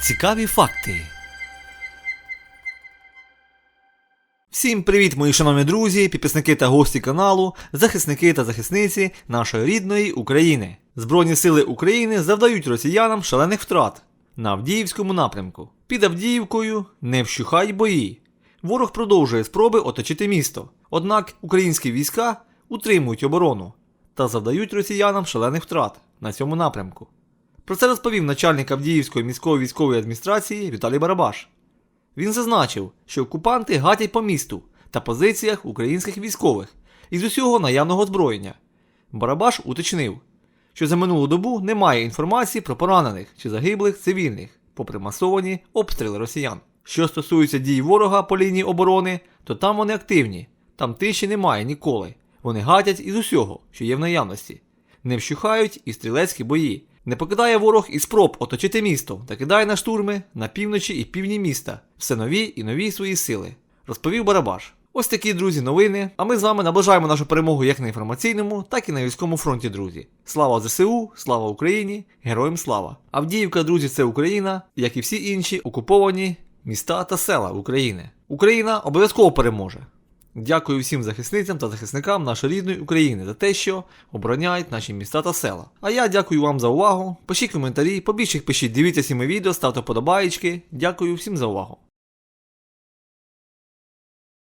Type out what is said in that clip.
Цікаві факти. Всім привіт, мої шановні друзі, підписники та гості каналу, захисники та захисниці нашої рідної України. Збройні сили України завдають росіянам шалених втрат на Авдіївському напрямку. Під Авдіївкою не вщухають бої. Ворог продовжує спроби оточити місто. Однак українські війська утримують оборону та завдають росіянам шалених втрат на цьому напрямку. Про це розповів начальник Авдіївської міської військової адміністрації Віталій Барабаш. Він зазначив, що окупанти гатять по місту та позиціях українських військових із усього наявного озброєння. Барабаш уточнив, що за минулу добу немає інформації про поранених чи загиблих цивільних, попри масовані обстріли росіян. Що стосується дій ворога по лінії оборони, то там вони активні, там тиші немає ніколи. Вони гатять із усього, що є в наявності. Не вщухають і стрілецькі бої. Не покидає ворог і спроб оточити місто та кидає на штурми на півночі і півдні міста все нові і нові свої сили, розповів Барабаш. Ось такі друзі новини. А ми з вами наближаємо нашу перемогу як на інформаційному, так і на військовому фронті, друзі. Слава ЗСУ, слава Україні, героям слава! Авдіївка, друзі, це Україна, як і всі інші окуповані міста та села України. Україна обов'язково переможе. Дякую всім захисницям та захисникам нашої рідної України за те, що обороняють наші міста та села. А я дякую вам за увагу. Пишіть коментарі, побільше пишіть, дивіться всі мої відео, ставте подобаєчки. Дякую всім за увагу.